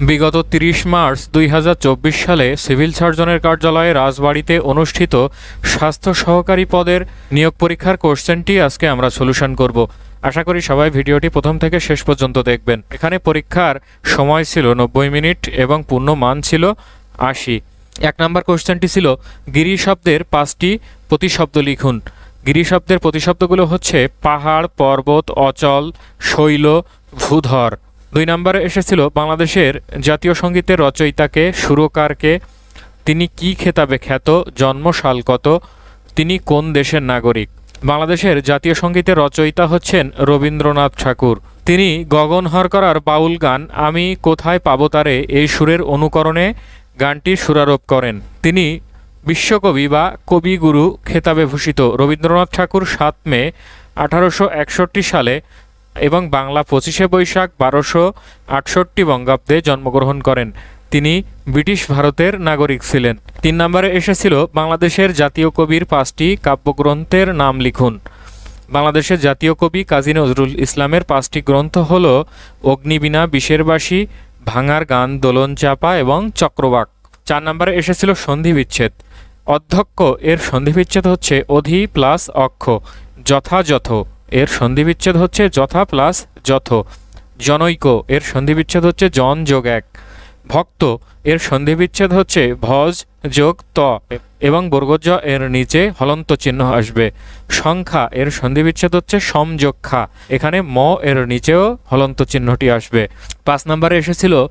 বিগত তিরিশ মার্চ দুই হাজার চব্বিশ সালে সিভিল সার্জনের কার্যালয়ে রাজবাড়িতে অনুষ্ঠিত স্বাস্থ্য সহকারী পদের নিয়োগ পরীক্ষার কোশ্চেনটি আজকে আমরা সলিউশন করব। আশা করি সবাই ভিডিওটি প্রথম থেকে শেষ পর্যন্ত দেখবেন। এখানে পরীক্ষার সময় ছিল নব্বই মিনিট এবং পূর্ণ মান ছিল আশি। এক নম্বর কোশ্চেনটি ছিল, গিরি শব্দের পাঁচটি প্রতিশব্দ লিখুন। গিরি শব্দের প্রতিশব্দগুলো হচ্ছে পাহাড়, পর্বত, অচল, শৈল, ভূধর। দুই নম্বরে এসেছিল বাংলাদেশের জাতীয় সঙ্গীতের রচয়িতাকে, সুরকারকে, তিনি কি খেতাবে খ্যাত জন্মসাল কত, তিনি কোন দেশের নাগরিক? বাংলাদেশের জাতীয় সঙ্গীতের রচয়িতা হচ্ছেন রবীন্দ্রনাথ ঠাকুর। তিনি গগন হরকরার বাউল গান, আমি কোথায় পাবো তারে, এই সুরের অনুকরণে গানটি সুরারোপ করেন। তিনি বিশ্বকবি বা কবিগুরু খেতাবে ভূষিত। রবীন্দ্রনাথ ঠাকুর সাত মে আঠারোশো একষট্টি সালে এবং বাংলা পঁচিশে বৈশাখ বারোশো আটষট্টি বঙ্গাব্দে জন্মগ্রহণ করেন। তিনি ব্রিটিশ ভারতের নাগরিক ছিলেন। তিন নম্বরে এসেছিল বাংলাদেশের জাতীয় কবির পাঁচটি কাব্যগ্রন্থের নাম লিখুন। বাংলাদেশের জাতীয় কবি কাজী নজরুল ইসলামের পাঁচটি গ্রন্থ হল অগ্নিবীণা, বিশেরবাসী, ভাঙার গান, দোলন চাপা এবং চক্রবাক। চার নম্বরে এসেছিল সন্ধি বিচ্ছেদ। অধ্যক্ষ এর সন্ধি বিচ্ছেদ হচ্ছে অধি প্লাস অক্ষ, যথাযথ। এর সন্ধিবিচ্ছেদ হচ্ছে যথা প্লাস যথ। জনৈক, এর সন্ধিবিচ্ছেদ হচ্ছে জন যোগ এক। ভক্ত, এর সন্ধিবিচ্ছেদ হচ্ছে ভজ যোগ ত। এবং বর্গজ, এর নিচে হলন্ত চিহ্ন আসবে। সংখ্যা, এর সন্ধিবিচ্ছেদ হচ্ছে সমযোগ খা। এখানে ম, এর নিচেও হলন্ত চিহ্নটি আসবে। পাঁচ নম্বরে এসেছিল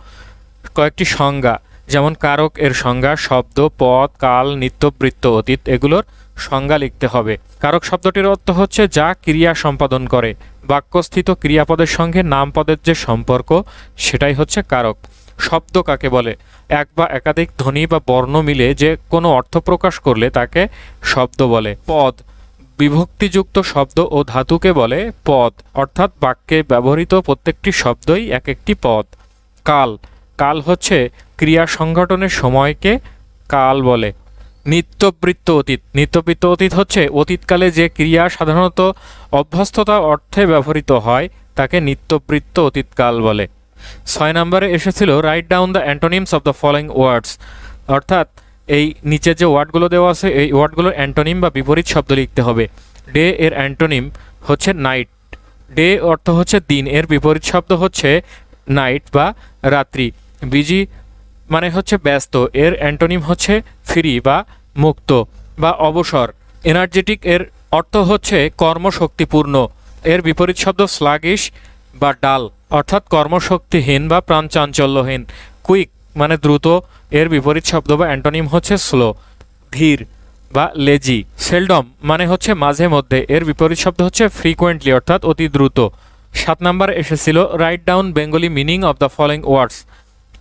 কয়েকটি সংজ্ঞা। যেমন কারক এর সংজ্ঞা, শব্দ, পদ, কাল, নিত্যবৃত্ত অতীত, এগুলোর সংজ্ঞা লিখতে হবে। কারক শব্দটির অর্থ হচ্ছে যা ক্রিয়া সম্পাদন করে। বাক্যস্থিত ক্রিয়াপদের সঙ্গে নামপদের যে সম্পর্ক, সেটাই হচ্ছে কারক। শব্দ কাকে বলে? এক বা একাধিক ধ্বনি বা বর্ণ মিলে যে কোনো অর্থ প্রকাশ করলে তাকে শব্দ বলে। পদ, বিভক্তিযুক্ত শব্দ ও ধাতুকে বলে পদ, অর্থাৎ বাক্যে ব্যবহৃত প্রত্যেকটি শব্দই এক একটি পদ। কাল কাল হচ্ছে ক্রিয়া সংগঠনের সময়কে কাল বলে। নিত্যবৃত্ত অতীত। নিত্যবৃত্ত অতীত হচ্ছে অতীতকালে যে ক্রিয়া সাধারণত অভ্যস্ততা অর্থে ব্যবহৃত হয়, তাকে নিত্যবৃত্ত অতীতকাল বলে। ছয় নম্বরে এসেছিল write down the antonyms of the following words অর্থাৎ এই নিচে যে ওয়ার্ডগুলো দেওয়া আছে, এই ওয়ার্ডগুলোর অ্যান্টোনিম বা বিপরীত শব্দ লিখতে হবে। ডে এর অ্যান্টোনিম হচ্ছে নাইট ডে অর্থ হচ্ছে দিন। এর বিপরীত শব্দ হচ্ছে নাইট বা রাত্রি বিজি মানে হচ্ছে ব্যস্ত। এর অ্যান্টোনিম হচ্ছে ফ্রি বা মুক্ত বা অবসর। এনার্জেটিক এর অর্থ হচ্ছে কর্মশক্তিপূর্ণ। এর বিপরীত শব্দ স্লাগিশ বা ডাল অর্থাৎ কর্মশক্তিহীন বা প্রাণচাঞ্চল্যহীন। কুইক মানে দ্রুত, এর বিপরীত শব্দ বা অ্যান্টোনিম হচ্ছে স্লো ধীর বা লেজি সেলডম মানে হচ্ছে মাঝে মধ্যে, এর বিপরীত শব্দ হচ্ছে ফ্রিকোয়েন্টলি অর্থাৎ অতি দ্রুত। সাত নাম্বার এসেছিল write down Bengali meaning of the following words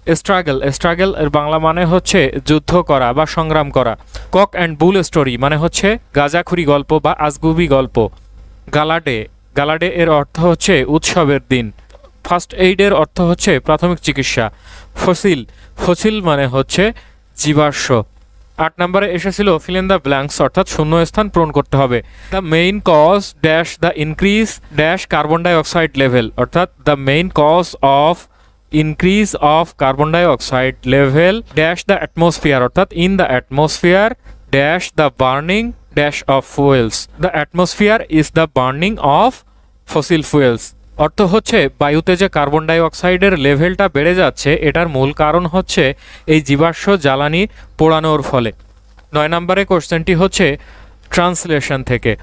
struggle struggle এর বাংলা মানে হচ্ছে যুদ্ধ করা বা সংগ্রাম করা। কক অ্যান্ড বুল স্টোরি মানে হচ্ছে গাজাখুরি গল্প বা আজগুবি গল্প। গালাডে গালাডে এর অর্থ হচ্ছে উৎসবের দিন। ফার্স্ট এইডের অর্থ হচ্ছে প্রাথমিক চিকিৎসা। ফসিল ফসিল মানে হচ্ছে জীবাশ্ম। আট নম্বরে এসেছিল ফিল ইন দ্য ব্ল্যাঙ্কস অর্থাৎ শূন্য স্থান পূরণ করতে হবে। The main cause dash the increase dash carbon dioxide level অর্থাৎ the main cause of increase of carbon dioxide level dash the atmosphere অর্থাৎ in the atmosphere dash the burning dash of fuels the atmosphere is the burning of fossil fuels অর্থ হচ্ছে, বায়ুতে যে carbon ডাইঅক্সাইডের লেভেলটা বেড়ে যাচ্ছে, এটার মূল কারণ হচ্ছে এই জীবাশ্ম জ্বালানি পোড়ানোর ফলে। নয় নম্বরে কোশ্চেনটি হচ্ছে ট্রান্সলেশন থেকে।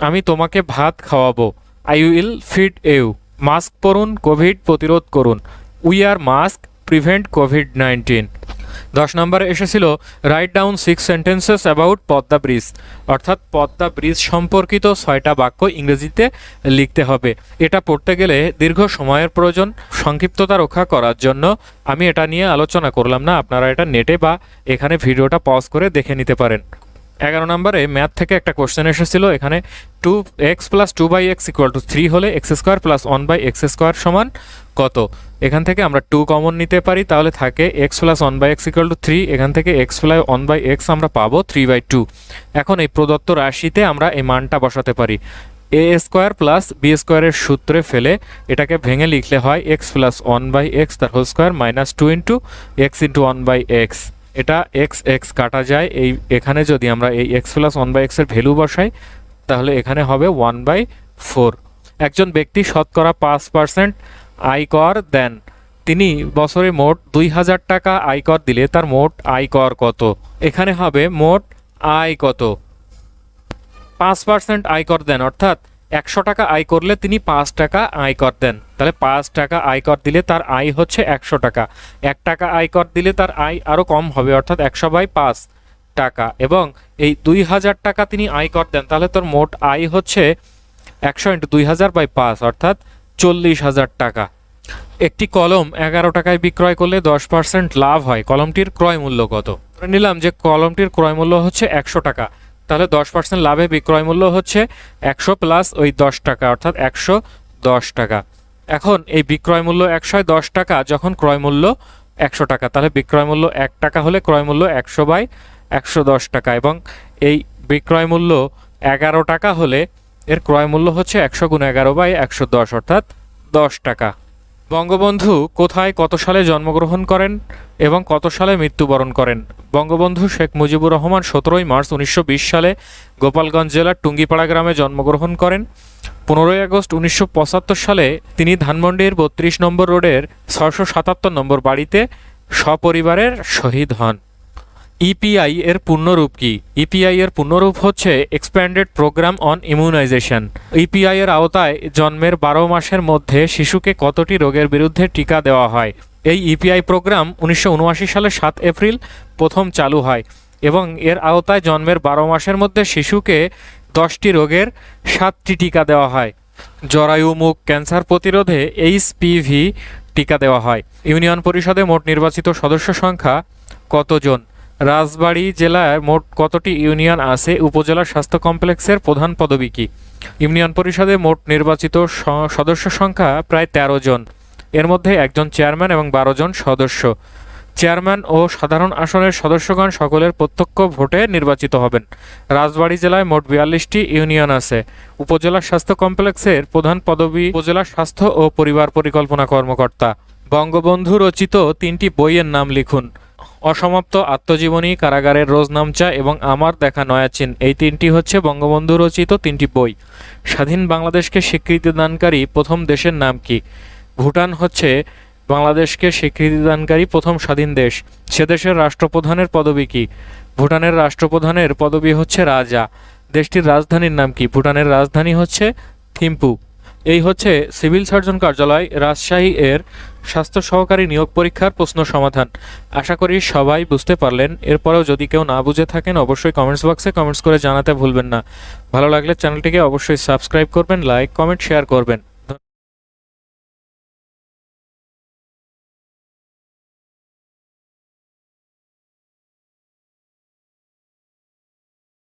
আমি তোমাকে ভাত খাওয়াবো। I will feed you. Mask পরুন, কোভিড প্রতিরোধ করুন। We are mask prevent COVID nineteen দশ নম্বরে এসেছিল write down six sentences about Padma bridge অর্থাৎ পদ্মা ব্রিজ সম্পর্কিত ছয়টা বাক্য ইংরেজিতে লিখতে হবে। এটা পড়তে গেলে দীর্ঘ সময়ের প্রয়োজন, সংক্ষিপ্ততা রক্ষা করার জন্য। আমি এটা নিয়ে আলোচনা করলাম না, আপনারা এটা নেটে বা এখানে ভিডিওটা পজ করে দেখে নিতে পারেন। এগারো নম্বরে ম্যাথ থেকে একটা কোশ্চেন এসেছিল এখানে two X plus two by X equal to three হলে X square plus one by X square সমান কত? এখান থেকে আমরা টু কমন নিতে পারি, তাহলে থাকে X plus one by X equal to three এখান থেকে X plus one by X আমরা পাবো থ্রি বাই টু এখন এই প্রদত্ত রাশিতে আমরা এই মানটা বসাতে পারি। এ স্কোয়ার প্লাস বি স্কোয়ারের সূত্রে ফেলে এটাকে ভেঙে লিখলে হয় X plus one by X তার whole square minus two into X into one by X এটা এক্স এক্স কাটা যায়। এই, এখানে যদি আমরা এই এক্স প্লাস ওয়ান বাই এক্সের ভ্যালু বসাই, তাহলে এখানে হবে ওয়ান বাই ফোর একজন ব্যক্তি শতকরা পাঁচ পার্সেন্ট আয়কর দেন। তিনি বছরে মোট দুই হাজার টাকা আয়কর দিলে তার মোট আয়কর কত? এখানে হবে মোট আয় কত? পাঁচ পার্সেন্ট আয়কর দেন, অর্থাৎ একশো টাকা আয় করলে তিনি পাঁচ টাকা আয়কর দেন। তাহলে পাঁচ টাকা আয়কর দিলে তার আয় হচ্ছে একশো টাকা। এক টাকা আয়কর দিলে তার আয় আরও কম হবে, অর্থাৎ একশো বাই পাঁচ টাকা। এবং এই দুই হাজার টাকা তিনি আয়কর দেন, তাহলে তোর মোট আয় হচ্ছে একশো ইন্টু দুই হাজার বাই পাঁচ, অর্থাৎ চল্লিশ হাজার টাকা। একটি কলম এগারো টাকায় বিক্রয় করলে দশ পার্সেন্ট লাভ হয়। কলমটির ক্রয় মূল্য কত? নিলাম যে কলমটির ক্রয় মূল্য হচ্ছে একশো টাকা। তাহলে দশ পার্সেন্ট লাভে বিক্রয় মূল্য হচ্ছে একশো প্লাস ওই দশ টাকা, অর্থাৎ একশো দশ টাকা। এখন এই বিক্রয় মূল্য একশো দশ টাকা, যখন ক্রয় মূল্য একশো টাকা, তাহলে বিক্রয় মূল্য এক টাকা হলে ক্রয় মূল্য একশো বাই একশো দশ টাকা এবং এই বিক্রয় মূল্য এগারো টাকা হলে এর ক্রয় মূল্য হচ্ছে একশো গুণ এগারো বাই একশো দশ, অর্থাৎ দশ টাকা। বঙ্গবন্ধু কোথায় কত সালে জন্মগ্রহণ করেন এবং কত সালে মৃত্যুবরণ করেন? বঙ্গবন্ধু শেখ মুজিবুর রহমান সতেরোই মার্চ উনিশশো বিশ সালে গোপালগঞ্জ জেলার টুঙ্গিপাড়া গ্রামে জন্মগ্রহণ করেন। পনেরোই আগস্ট উনিশশো পঁচাত্তর সালে তিনি ধানমন্ডির বত্রিশ নম্বর রোডের ছয়শো সাতাত্তর নম্বর বাড়িতে সপরিবারের শহীদ হন। ইপিআই এর পূর্ণরূপ কি? ইপিআই এর পূর্ণরূপ হচ্ছে expanded programme on immunisation EPI এর আওতায় জন্মের বারো মাসের মধ্যে শিশুকে কতটি রোগের বিরুদ্ধে টিকা দেওয়া হয়? এই ইপিআই প্রোগ্রাম উনিশশো সালের সাত এপ্রিল প্রথম চালু হয় এবং এর আওতায় জন্মের বারো মাসের মধ্যে শিশুকে দশটি রোগের সাতটি টিকা দেওয়া হয়। জরায়ু, মুখ, ক্যান্সার প্রতিরোধে এইচপিভি টিকা দেওয়া হয়। ইউনিয়ন পরিষদে মোট নির্বাচিত সদস্য সংখ্যা কতজন? রাজবাড়ী জেলায় মোট কতটি ইউনিয়ন আছে? উপজেলা স্বাস্থ্য কমপ্লেক্সের প্রধান পদবী কি? ইউনিয়ন পরিষদে মোট নির্বাচিত সদস্য সংখ্যা প্রায় তেরো জন। এর মধ্যে একজন চেয়ারম্যান এবং বারো জন সদস্য। চেয়ারম্যান ও সাধারণ আসনের সদস্যগণ সকলের প্রত্যক্ষ ভোটে নির্বাচিত হবেন। রাজবাড়ী জেলায় মোট বিয়াল্লিশটি ইউনিয়ন আছে। উপজেলা স্বাস্থ্য কমপ্লেক্সের প্রধান পদবী উপজেলা স্বাস্থ্য ও পরিবার পরিকল্পনা কর্মকর্তা। বঙ্গবন্ধু রচিত তিনটি বইয়ের নাম লিখুন। অসমাপ্ত আত্মজীবনী কারাগারের রোজনামচা এবং আমার দেখা নয়াচিন এই তিনটি হচ্ছে বঙ্গবন্ধু রচিত তিনটি বই। স্বাধীন বাংলাদেশকে স্বীকৃতি দানকারী প্রথম দেশের নাম কি? ভুটান হচ্ছে বাংলাদেশকে স্বীকৃতিদানকারী প্রথম স্বাধীন দেশ। সে দেশের রাষ্ট্রপ্রধানের পদবী কি? ভুটানের রাষ্ট্রপ্রধানের পদবী হচ্ছে রাজা। দেশটির রাজধানীর নাম কি? ভুটানের রাজধানী হচ্ছে থিম্পু। এই হচ্ছে সিভিল সার্জন কার্যালয় রাজশাহী এর স্বাস্থ্য সহকারী নিয়োগ পরীক্ষার প্রশ্ন সমাধান। আশা করি সবাই বুঝতে পারলেন। এরপরেও যদি কেউ না বুঝে থাকেন, অবশ্যই কমেন্টস বক্সে কমেন্টস করে জানাতে ভুলবেন না। ভালো লাগলে চ্যানেলটিকে অবশ্যই সাবস্ক্রাইব করবেন লাইক কমেন্ট শেয়ার করবেন।